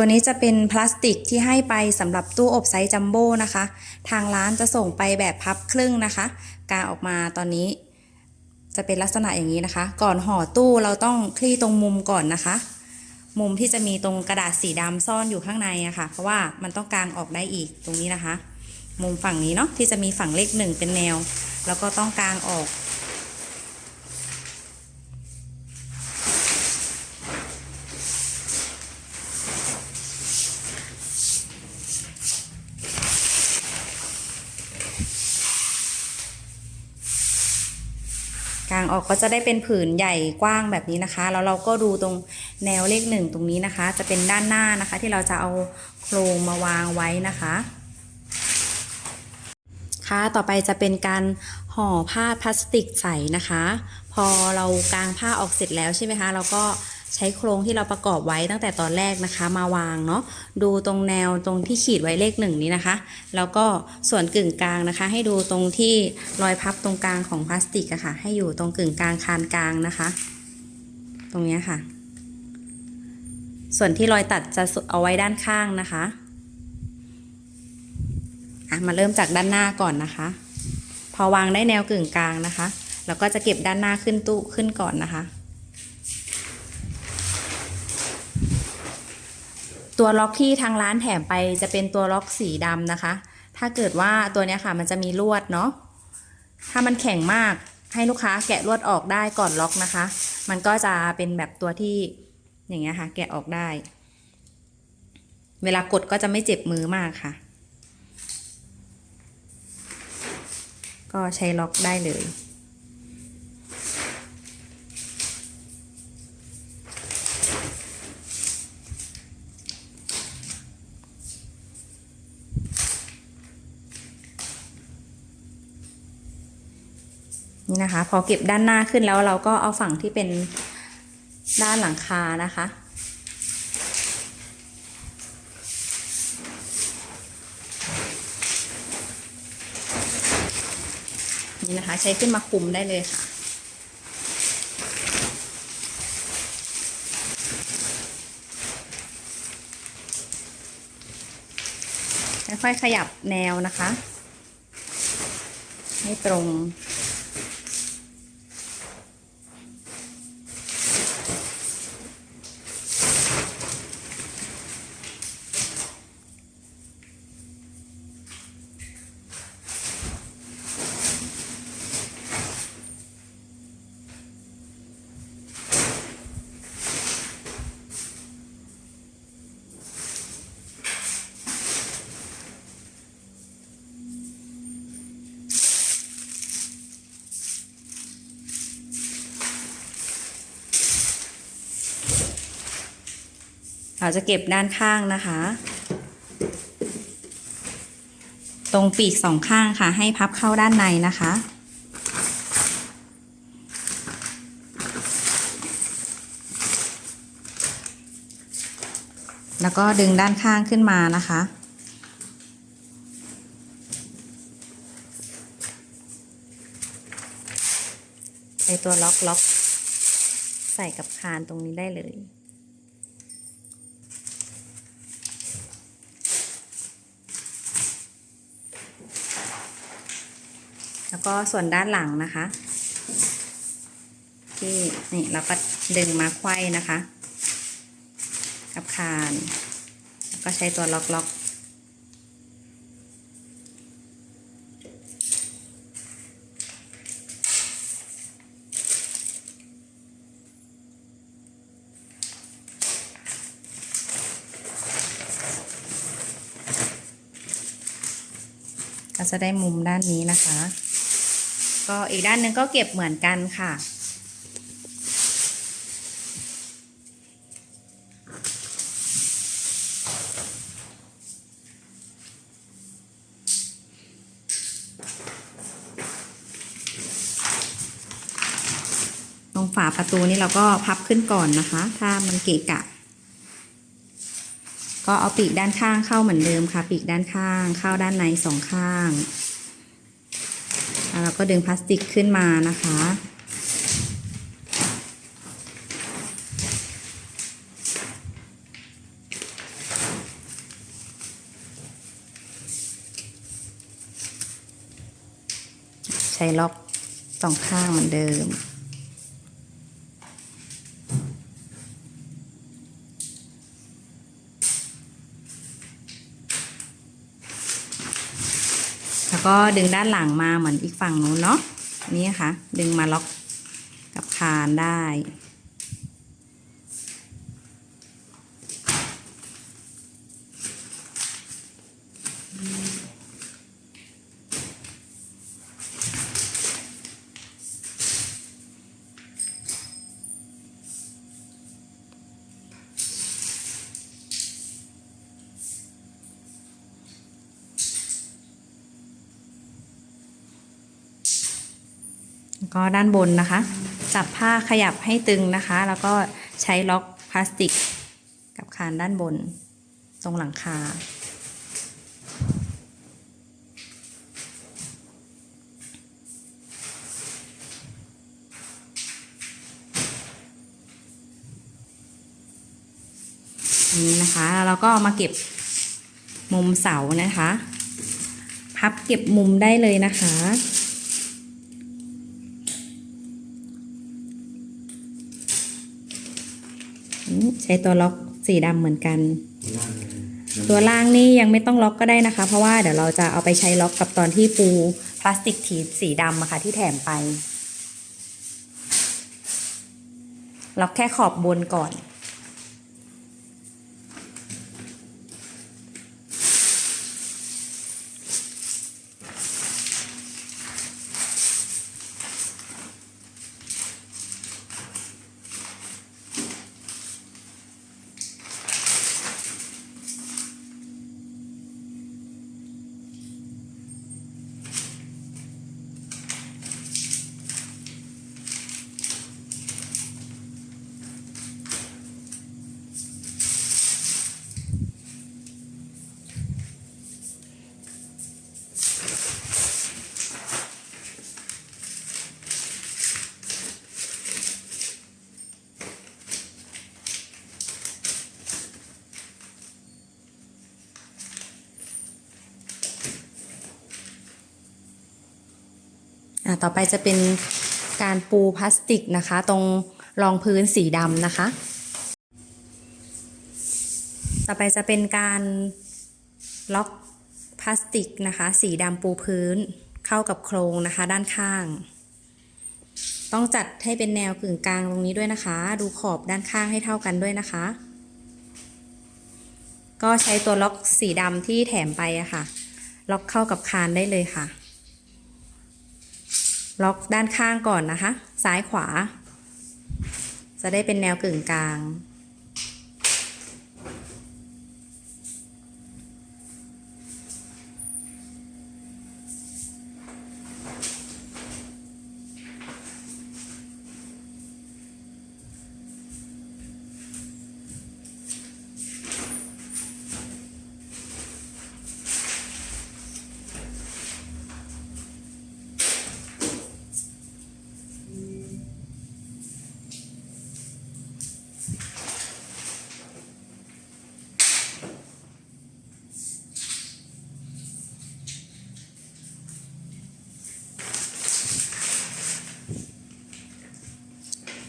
ตัวนี้จะเป็นพลาสติกที่ให้ไปสำหรับตู้อบไซส์จัมโบ้นะคะ ทางร้านจะส่งไปแบบพับครึ่งนะคะ การออกมาตอนนี้ จะเป็นลักษณะอย่างนี้นะคะ ก่อนห่อตู้เราต้องคลี่ตรงมุมก่อนนะคะ มุมที่จะมีตรงกระดาษสีดำซ่อนอยู่ข้างในอะค่ะ เพราะว่ามันต้องกางออกได้อีกตรงนี้นะคะ มุมฝั่งนี้เนาะที่จะมีฝั่งเลขหนึ่งเป็นแนว แล้วก็ต้องกางออก ออกก็จะได้เป็นผืนใหญ่กว้างแบบนี้นะคะ แล้วเราก็ดูตรงแนวเลขหนึ่งตรงนี้นะคะ จะเป็นด้านหน้านะคะ ที่เราจะเอาโครงมาวางไว้นะคะค่ะต่อไปจะเป็นการห่อผ้าพลาสติกใสนะคะ พอเรากางผ้าออกเสร็จแล้วใช่ไหมคะ เราก็ ใช้โครงที่เราประกอบไว้ตั้งแต่ตอนแรกนะคะ มาวางเนาะดูตรงแนวตรงที่ขีดไว้เลขหนึ่งนี้นะคะ แล้วก็ส่วนกึ่งกลางนะคะ ให้ดูตรงที่รอยพับตรงกลางของพลาสติกอะค่ะ ให้อยู่ตรงกึ่งกลางคานกลางนะคะ ตรงนี้ค่ะ ส่วนที่รอยตัดจะเอาไว้ด้านข้างนะคะอะมาเริ่มจากด้านหน้าก่อนนะคะ พอวางได้แนวกึ่งกลางนะคะ แล้วก็จะเก็บด้านหน้าขึ้นตู้ขึ้นก่อนนะคะ ตัวล็อกที่ทางร้านแถมไปจะเป็นตัวล็อกสีดำนะคะ ถ้าเกิดว่าตัวนี้ค่ะมันจะมีลวดเนาะ ถ้ามันแข็งมากให้ลูกค้าแกะลวดออกได้ก่อนล็อกนะคะ มันก็จะเป็นแบบตัวที่อย่างเงี้ยค่ะ แกะออกได้ เวลากดก็จะไม่เจ็บมือมากค่ะ ก็ใช้ล็อกได้เลย พอเก็บด้านหน้าขึ้นแล้วเราก็เอาฝั่งที่เป็นด้านหลังคานะคะนี่นะคะใช้ขึ้นมาคุมได้เลยค่ะ ค่อยๆขยับแนวนะคะ ให้ตรง เราจะเก็บด้านข้างนะคะ ตรงปีกสองข้างค่ะ ให้พับเข้าด้านในนะคะ แล้วก็ดึงด้านข้างขึ้นมานะคะใช้ตัวล็อกล็อกใส่กับคานตรงนี้ได้เลย แล้วก็ส่วนด้านหลังนะคะ ที่นี่เราก็ดึงมาไขว้นะคะ กับคานแล้วก็ใช้ตัวล็อกล็อกก็จะได้มุมด้านนี้นะคะ ก็อีกด้านหนึ่งก็เก็บเหมือนกันค่ะ ตรงฝาประตูนี่เราก็พับขึ้นก่อนนะคะ ถ้ามันเกะกะ ก็เอาปีกด้านข้างเข้าเหมือนเดิมค่ะ ปีกด้านข้างเข้าด้านในสองข้าง แล้วก็ดึงพลาสติกขึ้นมานะคะ ใช้ล็อกสองข้างเหมือนเดิม แล้วก็ดึงด้านหลังมาเหมือนอีกฝั่งนู้นเนาะนี่ค่ะ ดึงมาล็อกกับคานได้ ก็ด้านบนนะคะ จับผ้าขยับให้ตึงนะคะ แล้วก็ใช้ล็อกพลาสติก กับคานด้านบน ตรงหลังคา นี่นะคะแล้วเราก็มาเก็บมุมเสานะคะ พับเก็บมุมได้เลยนะคะ ใช้ตัวล็อกสีดำเหมือนกัน ตัวล่างนี่ยังไม่ต้องล็อกก็ได้นะคะ เพราะว่าเดี๋ยวเราจะเอาไปใช้ล็อกกับตอนที่ปูพลาสติกถีสีดำอะค่ะที่แถมไปล็อกแค่ขอบบนก่อน ต่อไปจะเป็นการปูพลาสติกนะคะ ตรงรองพื้นสีดำนะคะ ต่อไปจะเป็นการล็อกพลาสติกนะคะ สีดำปูพื้นเข้ากับโครงนะคะ ด้านข้าง ต้องจัดให้เป็นแนวกึ่งกลางตรงนี้ด้วยนะคะ ดูขอบด้านข้างให้เท่ากันด้วยนะคะ ก็ใช้ตัวล็อกสีดำที่แถมไปอะค่ะ ล็อกเข้ากับคานได้เลยค่ะ ล็อกด้านข้างก่อนนะคะ ซ้ายขวา จะได้เป็นแนวกึ่งกลาง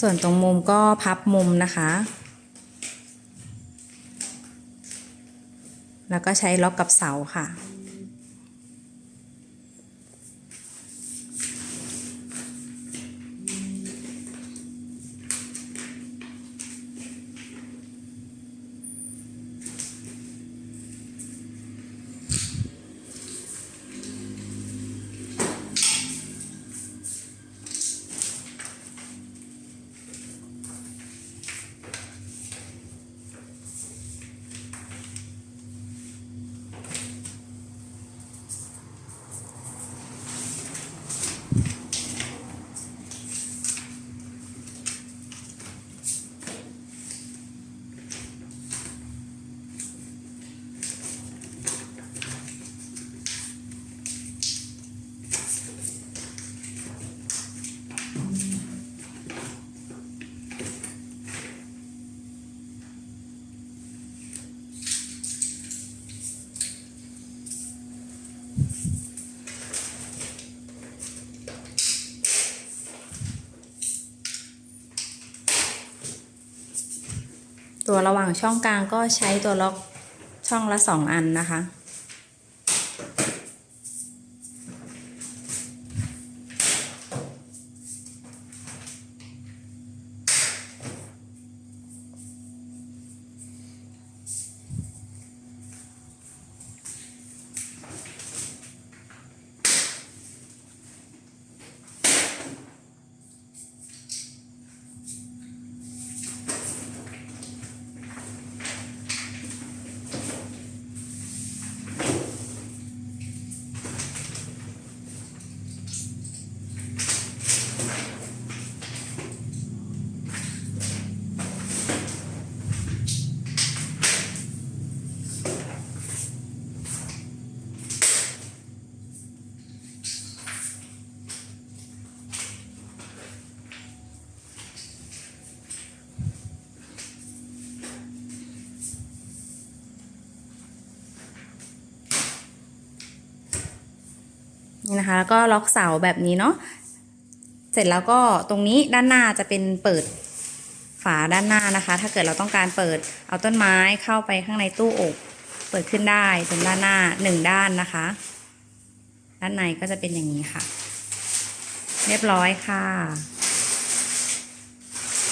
ส่วนตรงมุมก็พับมุมนะคะ แล้วก็ใช้ล็อกกับเสาค่ะ ตัวระหว่างช่องกลางก็ใช้ตัวล็อกช่องละสองอันนะคะ นี่นะคะ แล้วก็ล็อกเสาแบบนี้เนาะเสร็จแล้วก็ตรงนี้ด้านหน้าจะเป็นเปิดฝาด้านหน้านะคะ ถ้าเกิดเราต้องการเปิดเอาต้นไม้เข้าไปข้างในตู้อบ เปิดขึ้นได้ตรงด้านหน้าหนึ่งด้านนะคะ ด้านในก็จะเป็นอย่างนี้ค่ะ เรียบร้อยค่ะ